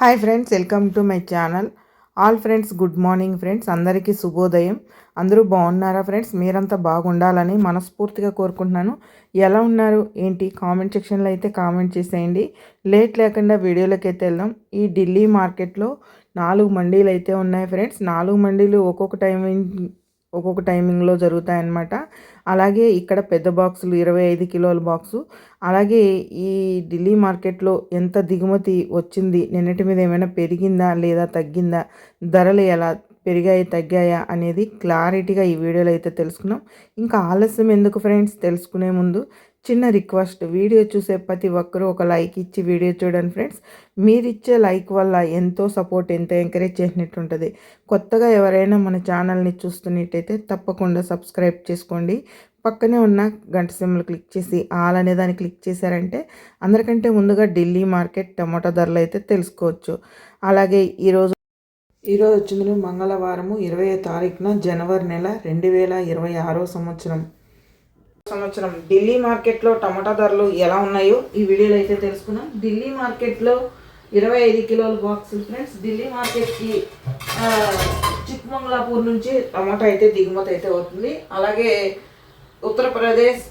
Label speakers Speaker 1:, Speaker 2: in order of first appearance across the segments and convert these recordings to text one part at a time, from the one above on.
Speaker 1: Hi friends welcome to my channel. All friends good morning friends. అందరికీ శుభోదయం. అందరూ బాగున్నారా ఫ్రెండ్స్? మీరంతా బాగుండాలని మనస్ఫూర్తిగా కోరుకుంటున్నాను. ఎలా ఉన్నారు? ఏంటి? కామెంట్ సెక్షన్లో అయితే కామెంట్ చేసేయండి. లేట్ లేకుండా వీడియోలోకి అయితే వెళ్దాం. ఈ ఢిల్లీ మార్కెట్లో నాలుగు మండీలు అయితే ఉన్నాయి ఫ్రెండ్స్. నాలుగు మండీలు ఒక్కొక్క టైం ఒక్కొక్క టైమింగ్లో జరుగుతాయన్నమాట. అలాగే ఇక్కడ పెద్ద బాక్సులు ఇరవై ఐదు కిలోల బాక్సు. అలాగే ఈ ఢిల్లీ మార్కెట్లో ఎంత దిగుమతి వచ్చింది నిన్నటి మీద ఏమైనా పెరిగిందా లేదా తగ్గిందా ధరలు ఎలా పెరిగాయి తగ్గాయా అనేది క్లారిటీగా ఈ వీడియోలో అయితే తెలుసుకున్నాం. ఇంకా ఆలస్యం ఎందుకు ఫ్రెండ్స్? తెలుసుకునే ముందు చిన్న రిక్వెస్ట్. వీడియో చూసే ప్రతి ఒక్కరూ ఒక లైక్ ఇచ్చి వీడియో చూడండి ఫ్రెండ్స్. మీరిచ్చే లైక్ వల్ల ఎంతో సపోర్ట్ ఎంతో ఎంకరేజ్ చేసినట్టు ఉంటుంది. కొత్తగా ఎవరైనా మన ఛానల్ని చూస్తున్నట్టయితే తప్పకుండా సబ్స్క్రైబ్ చేసుకోండి. పక్కనే ఉన్న గంట సిమ్లు క్లిక్ చేసి ఆల్ అనే దాన్ని క్లిక్ చేశారంటే అందరికంటే ముందుగా ఢిల్లీ మార్కెట్ టమాటా ధరలు అయితే తెలుసుకోవచ్చు. అలాగే ఈరోజు ఈరోజు వచ్చింది మంగళవారము ఇరవై తారీఖున జనవరి నెల రెండు వేల ఇరవై ఆరో సంవత్సరం. సంవత్సరం. ఢిల్లీ మార్కెట్లో టమాటా ధరలు ఎలా ఉన్నాయో ఈ వీడియోలో అయితే తెలుసుకున్నాం ఢిల్లీ మార్కెట్లో ఇరవై ఐదు కిలోల బాక్సులు ఫ్రెండ్స్ ఢిల్లీ మార్కెట్కి చిక్మంగళాపూర్ నుంచి టమాటా అయితే దిగుమతి అయితే అవుతుంది. అలాగే ఉత్తరప్రదేశ్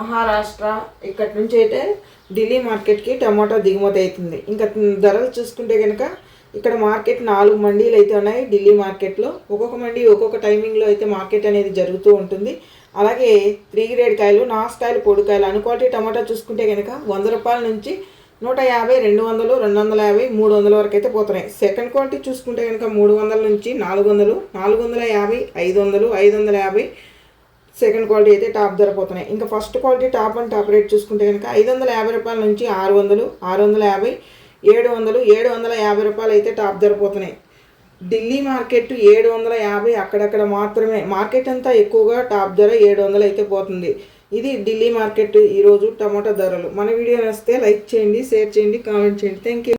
Speaker 1: మహారాష్ట్ర ఇక్కడి నుంచి అయితే ఢిల్లీ మార్కెట్కి టమాటా దిగుమతి అవుతుంది. ఇంకా ధరలు చూసుకుంటే కనుక ఇక్కడ మార్కెట్ నాలుగు మండీలు అయితే ఉన్నాయి ఢిల్లీ మార్కెట్లో. ఒక్కొక్క మండీ ఒక్కొక్క టైమింగ్లో అయితే మార్కెట్ అనేది జరుగుతూ ఉంటుంది. అలాగే త్రీ గ్రేడ్ కాయలు నాసుకాయలు పొడికాయలు అను క్వాలిటీ టమాటా చూసుకుంటే కనుక వంద రూపాయల నుంచి నూట యాభై రెండు వందలు రెండు వందల యాభై మూడు వందల వరకు అయితే పోతున్నాయి. సెకండ్ క్వాలిటీ చూసుకుంటే కనుక మూడు వందల నుంచి నాలుగు వందలు నాలుగు వందల యాభై ఐదు వందలు ఐదు వందల యాభై సెకండ్ క్వాలిటీ అయితే టాప్ ధర పోతున్నాయి. ఇంకా first quality top and top rate చూసుకుంటే కనుక ఐదు వందల యాభై రూపాయల నుంచి ఆరు వందలు ఆరు వందల యాభై ఏడు వందలు ఏడు వందల యాభై రూపాయలు అయితే టాప్ ధర పోతున్నాయి ఢిల్లీ మార్కెట్ ఏడు వందల యాభై అక్కడక్కడ మాత్రమే. మార్కెట్ అంతా ఎక్కువగా టాప్ ధర ఏడు వందలు అయితే పోతుంది. ఇది ఢిల్లీ మార్కెట్ ఈరోజు టమాటా ధరలు. మన వీడియో వస్తే లైక్ చేయండి షేర్ చేయండి కామెంట్ చేయండి. Thank you